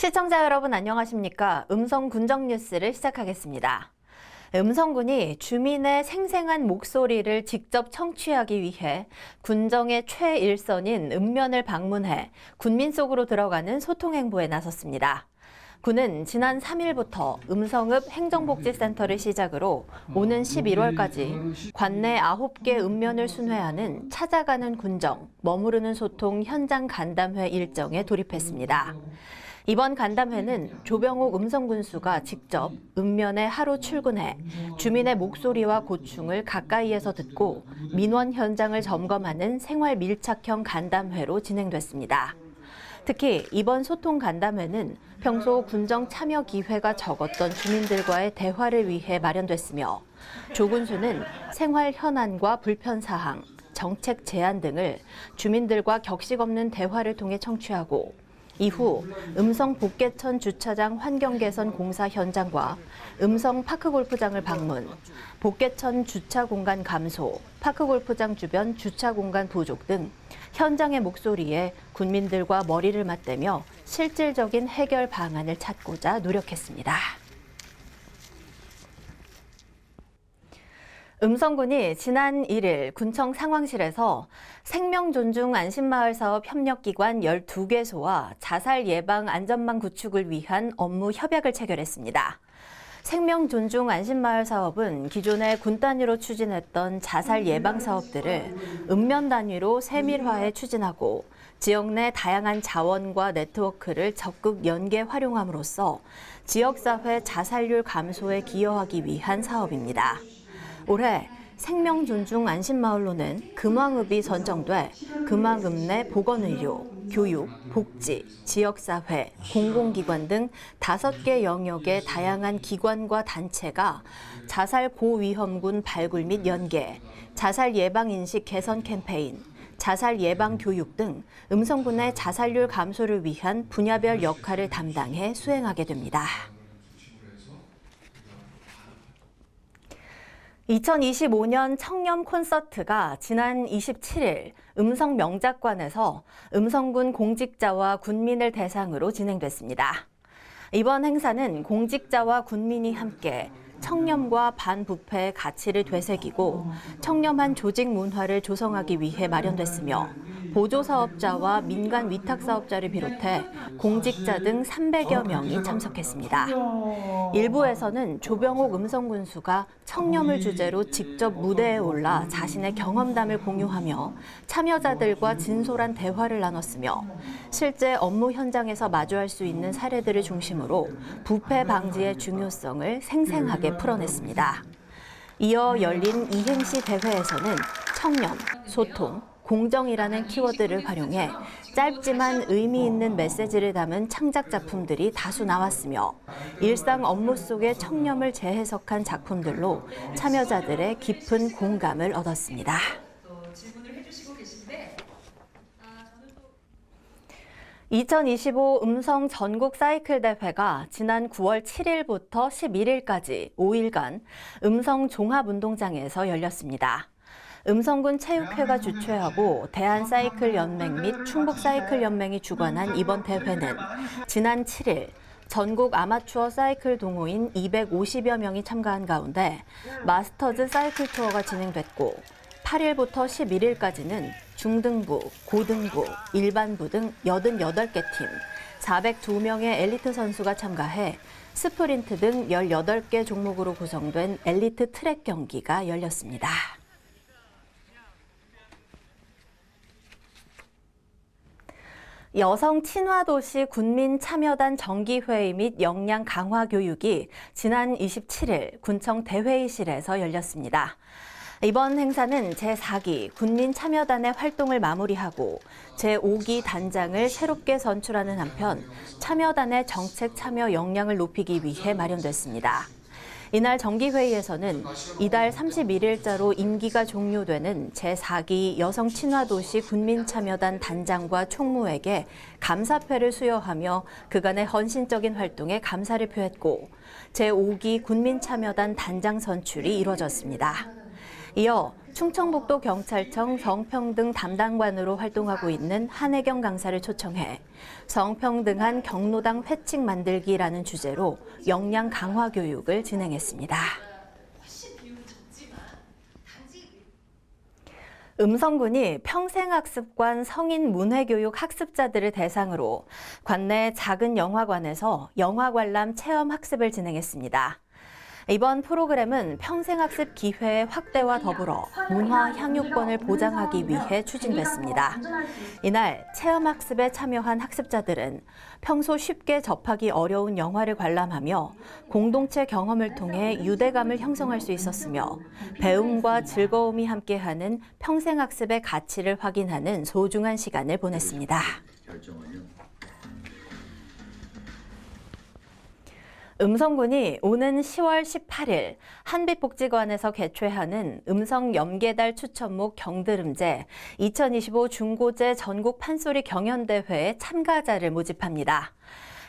시청자 여러분 안녕하십니까? 음성 군정 뉴스를 시작하겠습니다. 음성군이 주민의 생생한 목소리를 직접 청취하기 위해 군정의 최일선인 읍면을 방문해 군민 속으로 들어가는 소통 행보에 나섰습니다. 군은 지난 3일부터 음성읍 행정복지센터를 시작으로 오는 11월까지 관내 9개 읍면을 순회하는 찾아가는 군정, 머무르는 소통 현장 간담회 일정에 돌입했습니다. 이번 간담회는 조병옥 음성군수가 직접 읍면에 하루 출근해 주민의 목소리와 고충을 가까이에서 듣고 민원 현장을 점검하는 생활 밀착형 간담회로 진행됐습니다. 특히 이번 소통 간담회는 평소 군정 참여 기회가 적었던 주민들과의 대화를 위해 마련됐으며 조 군수는 생활 현안과 불편 사항, 정책 제안 등을 주민들과 격식 없는 대화를 통해 청취하고 이후 음성 복개천 주차장 환경 개선 공사 현장과 음성 파크 골프장을 방문, 복개천 주차 공간 감소, 파크 골프장 주변 주차 공간 부족 등 현장의 목소리에 군민들과 머리를 맞대며 실질적인 해결 방안을 찾고자 노력했습니다. 음성군이 지난 1일 군청 상황실에서 생명존중 안심마을 사업 협력기관 12개소와 자살 예방 안전망 구축을 위한 업무 협약을 체결했습니다. 생명존중 안심마을 사업은 기존에 군 단위로 추진했던 자살 예방 사업들을 읍면 단위로 세밀화해 추진하고 지역 내 다양한 자원과 네트워크를 적극 연계 활용함으로써 지역사회 자살률 감소에 기여하기 위한 사업입니다. 올해 생명 존중 안심마을로는 금왕읍이 선정돼 금왕읍 내 보건의료, 교육, 복지, 지역사회, 공공기관 등 다섯 개 영역의 다양한 기관과 단체가 자살 고위험군 발굴 및 연계, 자살 예방 인식 개선 캠페인, 자살 예방 교육 등 음성군의 자살률 감소를 위한 분야별 역할을 담당해 수행하게 됩니다. 2025년 청렴 콘서트가 지난 27일 음성 명작관에서 음성군 공직자와 군민을 대상으로 진행됐습니다. 이번 행사는 공직자와 군민이 함께 청렴과 반부패의 가치를 되새기고 청렴한 조직 문화를 조성하기 위해 마련됐으며 보조사업자와 민간 위탁사업자를 비롯해 공직자 등 300여 명이 참석했습니다. 일부에서는 조병옥 음성군수가 청렴을 주제로 직접 무대에 올라 자신의 경험담을 공유하며 참여자들과 진솔한 대화를 나눴으며 실제 업무 현장에서 마주할 수 있는 사례들을 중심으로 부패 방지의 중요성을 생생하게 풀어냈습니다. 이어 열린 이행시 대회에서는 청렴, 소통, 공정이라는 키워드를 활용해 짧지만 의미 있는 메시지를 담은 창작 작품들이 다수 나왔으며 일상 업무 속의 청렴을 재해석한 작품들로 참여자들의 깊은 공감을 얻었습니다. 또 질문을 해주시고 계신데 아, 저는 또 2025 음성 전국 사이클 대회가 지난 9월 7일부터 11일까지 5일간 음성 종합운동장에서 열렸습니다. 음성군 체육회가 주최하고 대한사이클 연맹 및 충북사이클 연맹이 주관한 이번 대회는 지난 7일 전국 아마추어 사이클 동호인 250여 명이 참가한 가운데 마스터즈 사이클 투어가 진행됐고 8일부터 11일까지는 중등부, 고등부, 일반부 등 88개 팀, 402명의 엘리트 선수가 참가해 스프린트 등 18개 종목으로 구성된 엘리트 트랙 경기가 열렸습니다. 여성 친화 도시 군민 참여단 정기회의 및 역량 강화 교육이 지난 27일 군청 대회의실에서 열렸습니다. 이번 행사는 제4기 군민 참여단의 활동을 마무리하고 제5기 단장을 새롭게 선출하는 한편 참여단의 정책 참여 역량을 높이기 위해 마련됐습니다. 이날 정기회의에서는 이달 31일자로 임기가 종료되는 제4기 여성 친화도시 군민참여단 단장과 총무에게 감사패를 수여하며 그간의 헌신적인 활동에 감사를 표했고 제5기 군민참여단 단장 선출이 이뤄졌습니다. 이어 충청북도 경찰청 성평등 담당관으로 활동하고 있는 한혜경 강사를 초청해 성평등한 경로당 회칙 만들기라는 주제로 역량 강화 교육을 진행했습니다. 음성군이 평생학습관 성인 문해교육 학습자들을 대상으로 관내 작은 영화관에서 영화 관람 체험 학습을 진행했습니다. 이번 프로그램은 평생학습 기회 확대와 더불어 문화 향유권을 보장하기 위해 추진됐습니다. 이날 체험학습에 참여한 학습자들은 평소 쉽게 접하기 어려운 영화를 관람하며 공동체 경험을 통해 유대감을 형성할 수 있었으며 배움과 즐거움이 함께하는 평생학습의 가치를 확인하는 소중한 시간을 보냈습니다. 결정은요. 음성군이 오는 10월 18일 한빛복지관에서 개최하는 음성 염계달 추천목 경드름제 2025 중고제 전국 판소리 경연대회에 참가자를 모집합니다.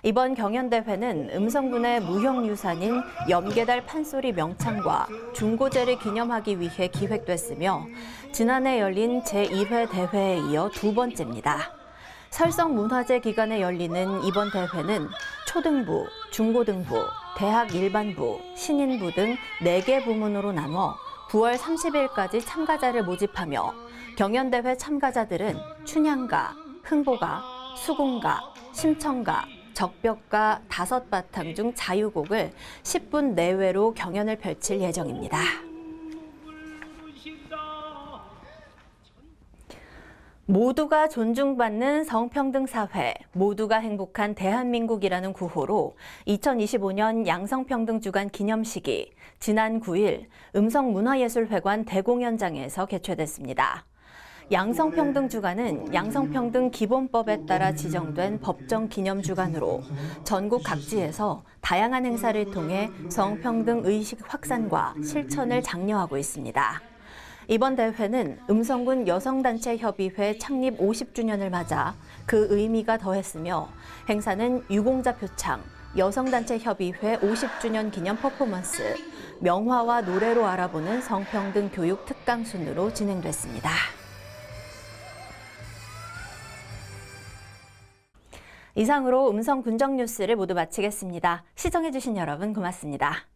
이번 경연대회는 음성군의 무형유산인 염계달 판소리 명창과 중고제를 기념하기 위해 기획됐으며 지난해 열린 제2회 대회에 이어 두 번째입니다. 설성 문화재 기간에 열리는 이번 대회는 초등부, 중고등부, 대학 일반부, 신인부 등 4개 부문으로 나눠 9월 30일까지 참가자를 모집하며 경연대회 참가자들은 춘향가, 흥보가, 수궁가, 심청가, 적벽가 다섯 바탕 중 자유곡을 10분 내외로 경연을 펼칠 예정입니다. 모두가 존중받는 성평등 사회, 모두가 행복한 대한민국이라는 구호로 2025년 양성평등 주간 기념식이 지난 9일 음성문화예술회관 대공연장에서 개최됐습니다. 양성평등 주간은 양성평등 기본법에 따라 지정된 법정 기념 주간으로 전국 각지에서 다양한 행사를 통해 성평등 의식 확산과 실천을 장려하고 있습니다. 이번 대회는 음성군 여성단체협의회 창립 50주년을 맞아 그 의미가 더했으며 행사는 유공자 표창, 여성단체협의회 50주년 기념 퍼포먼스, 명화와 노래로 알아보는 성평등 교육 특강 순으로 진행됐습니다. 이상으로 음성 군정 뉴스를 모두 마치겠습니다. 시청해주신 여러분 고맙습니다.